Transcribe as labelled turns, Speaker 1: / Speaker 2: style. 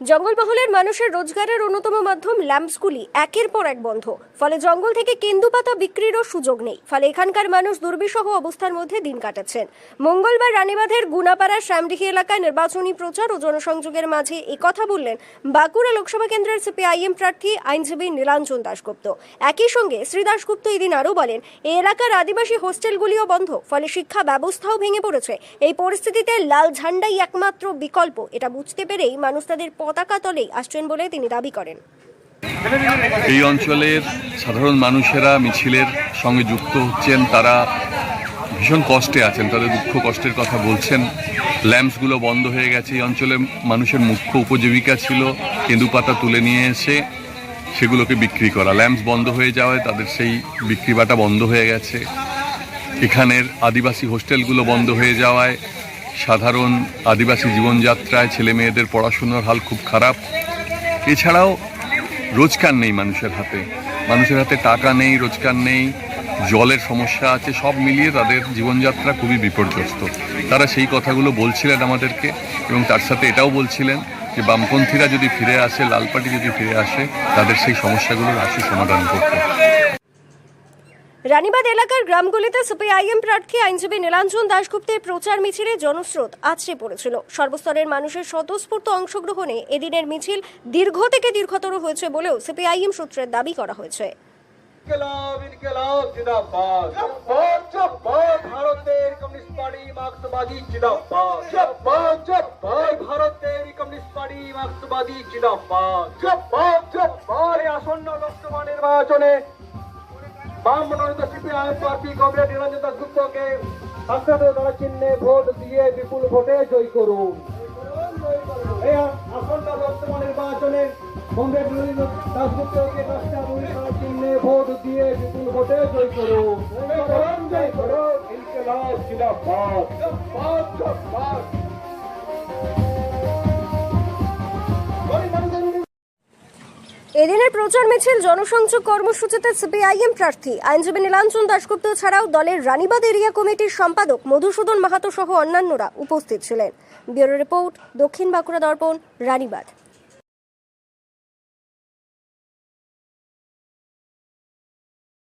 Speaker 1: জঙ্গলমহলের মানুষের রোজগারের অন্যতম মাধ্যম ল্যাম্পসগুলি একের পর এক বন্ধ। ফলে জঙ্গল থেকে কেন্দুপাতা বিক্রিরও সুযোগ নেই। ফলে এখানকার মানুষ দুর্বিষহ অবস্থার মধ্যে দিন কাটাচ্ছেন। মঙ্গলবার রানীবাঁধের গুনাপাড়া শ্যামডিহি এলাকায় নির্বাচনী প্রচার ও জনসংযোগের মাঝে কথা বললেন বাঁকুড়া লোকসভা কেন্দ্রের সিপিআইএম প্রার্থী আইনজীবী নীলাঞ্জন দাশগুপ্ত। একই সঙ্গে শ্রী দাশগুপ্ত এদিন আরও বলেন, এ এলাকার আদিবাসী হোস্টেলগুলিও বন্ধ, ফলে শিক্ষা ব্যবস্থাও ভেঙে পড়েছে। এই পরিস্থিতিতে লাল ঝান্ডাই একমাত্র বিকল্প। এটা বুঝতে পেরেই মানুষ তাদের পতাকা তলেই আসছেন বলে তিনি দাবি করেন।
Speaker 2: এই অঞ্চলের সাধারণ মানুষেরা মিছিলের সঙ্গে যুক্ত হচ্ছেন, তারা ভীষণ কষ্টে আছেন, তাদের দুঃখ কষ্টের কথা বলছেন। ল্যাম্পসগুলো বন্ধ হয়ে গেছে, এই অঞ্চলে মানুষের মুখ্য উপজীবিকা ছিল, কেঁদুপাতা তুলে নিয়ে এসে সেগুলোকে বিক্রি করা। ল্যাম্পস বন্ধ হয়ে যাওয়ায় তাদের সেই বিক্রি বাটা বন্ধ হয়ে গেছে। এখানের আদিবাসী হোস্টেলগুলো বন্ধ হয়ে যাওয়ায় সাধারণ আদিবাসী জীবনযাত্রায় ছেলে মেয়েদের পড়াশুনোর হাল খুব খারাপ। এছাড়াও রোজগার নেই মানুষের হাতে। মানুষের হাতে টাকা নেই, রোজগার নেই, জলের সমস্যা আছে, সব মিলিয়ে তাদের জীবনযাত্রা খুবই বিপর্যস্ত। তারা সেই কথাগুলো বলছিলেন আমাদেরকে এবং তার সাথে এটাও বলছিলেন যে বামপন্থীরা যদি ফিরে আসে লাল পার্টি যদি ফিরে আসে, তাদের সেই সমস্যাগুলোর আশু সমাধান করতে।
Speaker 1: রানীবাদ এলাকার গ্রামগুলিতে সিপিআইএম প্রার্থী আইনজীবী নীলাঞ্জন দাশগুপ্তের প্রচার মিছিলে জনস্রোত আছড়ে পড়েছিল। সর্বস্তরের মানুষের স্বতঃস্ফূর্ত অংশগ্রহণে এদিনের মিছিল দীর্ঘ থেকে দীর্ঘতর হয়েছে বলেও সিপিআইএম সূত্রের দাবি করা হয়েছে।
Speaker 3: ভারতের কমিউনিস্ট পার্টি মার্ক্সবাদী ভারতের কমিউনিস্ট পার্টি মার্ক্সবাদী আসন্ন লোকসভা নির্বাচনে বাম মনোনীত সিপিআই প্রার্থী কমরেড নিরঞ্জন দাসগুপ্তকে আশ্রাদ দ্বারা চিহ্নে ভোট দিয়ে বিপুল ভোটে জয় করুন। এই আসন্ন লোকসভা নির্বাচনে কংগ্রেস নিরঞ্জন দাসগুপ্তকে দশটা মহিলা চিহ্নে ভোট দিয়ে বিপুল ভোটে জয় করুন। জয় করুন ইনকলাব জিন্দাবাদ জিন্দাবাদ।
Speaker 1: এদিনের প্রচার মিছিল, জনসংযোগ কর্মসূচিতে সিপিআইএম প্রার্থী। আইনজীবী নীলাঞ্চন দাশগুপ্ত ছাড়াও দলের রানীবাদ এরিয়া কমিটির সম্পাদক মধুসূদন মাহাতো সহ অন্যান্যরা উপস্থিত ছিলেন। ব্যুরো রিপোর্ট, দক্ষিণ বাঁকুড়া দর্পণ রানীবাদ